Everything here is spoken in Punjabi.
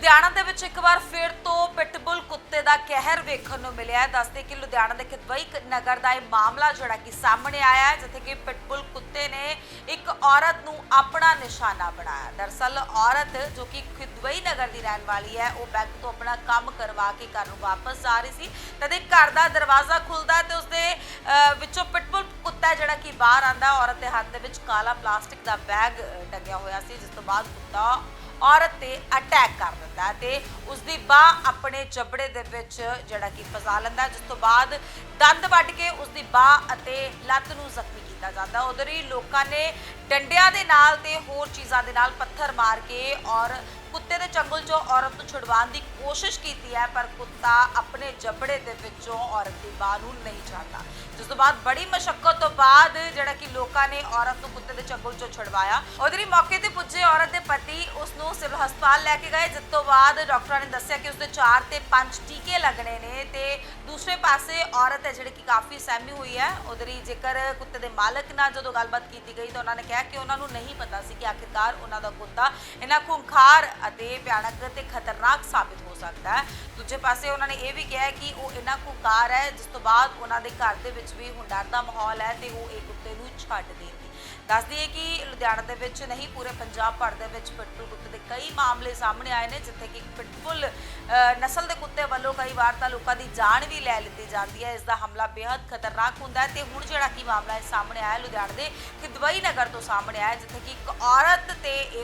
ਲੁਧਿਆਣਾ ਦੇ ਵਿੱਚ ਇੱਕ ਵਾਰ ਫਿਰ ਤੋਂ ਪਿਟਬੁਲ ਕੁੱਤੇ ਦਾ ਕਹਿਰ ਵੇਖਣ ਨੂੰ ਮਿਲਿਆ ਹੈ। ਦੱਸਦੇ ਕਿ ਲੁਧਿਆਣਾ ਦੇ ਖਿਦਵਈ ਨਗਰ ਦਾ ਇਹ ਮਾਮਲਾ ਜਿਹੜਾ ਕਿ ਸਾਹਮਣੇ ਆਇਆ ਹੈ, ਜਿੱਥੇ ਕਿ ਪਿਟਬੁਲ ਕੁੱਤੇ ਨੇ ਇੱਕ ਔਰਤ ਨੂੰ ਆਪਣਾ ਨਿਸ਼ਾਨਾ ਬਣਾਇਆ। ਦਰਸਲ ਔਰਤ ਜੋ ਕਿ ਖਿਦਵਈ ਨਗਰ ਦੀ ਰਹਿਣ ਵਾਲੀ ਹੈ, ਉਹ ਬੈਂਕ ਤੋਂ ਆਪਣਾ ਕੰਮ ਕਰਵਾ ਕੇ ਘਰ ਨੂੰ ਵਾਪਸ ਆ ਰਹੀ ਸੀ ਤਦੇ ਘਰ ਦਾ ਦਰਵਾਜ਼ਾ ਖੁੱਲਦਾ ਹੈ ਤੇ ਉਸਦੇ ਵਿੱਚੋਂ ਪਿਟਬੁਲ ਕੁੱਤਾ ਜਿਹੜਾ ਕਿ ਬਾਹਰ ਆਂਦਾ ਔਰਤ ਦੇ ਹੱਥ ਦੇ ਵਿੱਚ ਕਾਲਾ ਪਲਾਸਟਿਕ ਦਾ ਬੈਗ ਟੰਗਿਆ ਹੋਇਆ ਸੀ, ਜਿਸ ਤੋਂ ਬਾਅਦ ਕੁੱਤਾ ਔਰਤ ਤੇ ਅਟੈਕ ਕਰ ਦਿੰਦਾ ਹੈ ਤੇ ਉਸ ਦੀ ਬਾਹ ਆਪਣੇ ਜਬੜੇ ਦੇ ਵਿੱਚ ਜਿਹੜਾ ਕਿ ਫਸਾ ਲੈਂਦਾ ਜਿਸ ਤੋਂ ਬਾਅਦ ਦੰਦ ਵੱਢ ਕੇ ਉਸ ਦੀ ਬਾਹ ਅਤੇ ਲੱਤ ਨੂੰ ਜ਼ਖਮੀ ਕੀਤਾ ਜਾਂਦਾ ਉਧਰ ਹੀ ਲੋਕਾਂ ਨੇ ਡੰਡਿਆਂ ਦੇ ਨਾਲ ਤੇ ਹੋਰ ਚੀਜ਼ਾਂ ਦੇ ਨਾਲ ਪੱਥਰ ਮਾਰ ਕੇ ਔਰ ਕੁੱਤੇ ਦੇ ਚੰਗਲ ਚੋਂ ਔਰਤ ਨੂੰ ਛੁਡਵਾਉਣ ਦੀ ਕੋਸ਼ਿਸ਼ ਕੀਤੀ ਹੈ, ਪਰ ਕੁੱਤਾ ਆਪਣੇ ਜਬੜੇ ਦੇ ਵਿੱਚੋਂ ਔਰਤ ਦੀ ਬਾਹ ਨੂੰ ਨਹੀਂ ਛੱਡਦਾ। ਜਿਸ ਤੋਂ ਬਾਅਦ ਬੜੀ ਮਸ਼ੱਕਤ ਤੋਂ ਬਾਅਦ ਜਿਹੜਾ ਕਿ ਲੋਕਾਂ ਨੇ ਔਰਤ ਨੂੰ ਕੁੱਤੇ ਦੇ ਚੰਗਲ ਚੋਂ ਛੁਡਵਾਇਆ। ਉਧਰ ਹੀ ਮੌਕੇ ਤੇ ਪੁੱਜੇ ਔਰਤ ਦੇ ਪਤੀ ਉਸ ਨੂੰ ਸਿਵਲ ਹਸਪਤਾਲ ਲੈ ਕੇ ਗਏ। ਜਿਸ ਤੋਂ ਬਾਅਦ ਡਾਕਟਰਾਂ ਨੇ ਦੱਸਿਆ ਕਿ ਉਸਦੇ 4 ਤੇ 5 ਟੀਕੇ ਲੱਗਣੇ ਨੇ ਤੇ ਦੂਸਰੇ ਪਾਸੇ ਔਰਤ ਹੈ ਜਿਹੜੀ ਕਿ ਕਾਫੀ ਸਹਿਮੀ ਹੋਈ ਹੈ। ਉਧਰ ਹੀ ਜੇਕਰ ਕੁੱਤੇ ਦੇ ਮਾਲਕ ਨਾਲ ਜਦੋਂ ਗੱਲਬਾਤ ਕੀਤੀ ਗਈ ਤਾਂ ਉਹਨਾਂ ਨੇ ਕਿਹਾ ਕਿ ਉਹਨਾਂ ਨੂੰ ਨਹੀਂ ਪਤਾ ਸੀ ਕਿ ਆਖਿਰਕਾਰ ਉਹਨਾਂ ਦਾ ਕੁੱਤਾ ਇਹਨਾਂ ਖੁੰਖਾਰ ਅਤੇ ਭਿਆਨਕ ਤੇ ਖਤਰਨਾਕ ਸਾਬਿਤ ਹੋ ਸਕਦਾ ਹੈ। ਦੂਜੇ ਪਾਸੇ ਉਹਨਾਂ ਨੇ ਇਹ ਵੀ ਕਿਹਾ ਕਿ ਉਹ ਇਹਨਾਂ ਕੁਕਾਰ ਹੈ, ਜਿਸ ਤੋਂ ਬਾਅਦ ਉਹਨਾਂ ਦੇ ਘਰ ਦੇ ਵਿੱਚ ਵੀ ਹੁਣ ਡਰ ਦਾ ਮਾਹੌਲ ਹੈ ਤੇ ਉਹ ਇਹ ਕੁੱਤੇ ਨੂੰ ਛੱਡ ਦੇਣਗੇ। ਦੱਸ ਦਈਏ ਕਿ ਲੁਧਿਆਣਾ ਦੇ ਵਿੱਚ ਨਹੀਂ, ਪੂਰੇ ਪੰਜਾਬ ਭਰ ਦੇ ਵਿੱਚ ਪਿਟਬੁਲ ਕੁੱਤੇ ਦੇ ਕਈ ਮਾਮਲੇ ਸਾਹਮਣੇ ਆਏ ਨੇ, ਜਿੱਥੇ ਕਿ ਪਿਟਬੁਲ ਨਸਲ ਦੇ ਕੁੱਤੇ ਵੱਲੋਂ ਕਈ ਵਾਰ ਤਾਂ ਲੋਕਾਂ ਦੀ ਜਾਨ ਵੀ ਲੈ ਲਿੱਤੀ ਜਾਂਦੀ ਹੈ। ਇਸ ਦਾ ਹਮਲਾ ਬੇहद ਖਤਰਨਾਕ ਹੁੰਦਾ ਹੈ ਤੇ ਹੁਣ ਜਿਹੜਾ ਕੀ ਮਾਮਲਾ ਹੈ ਸਾਹਮਣੇ ਆਇਆ, ਲੁਧਿਆਣਾ ਦੇ ਖਿਦਵਈ ਨਗਰ ਤੋਂ ਸਾਹਮਣੇ ਆਇਆ, ਜਿੱਥੇ ਕਿ ਇੱਕ ਔਰਤ ਤੇ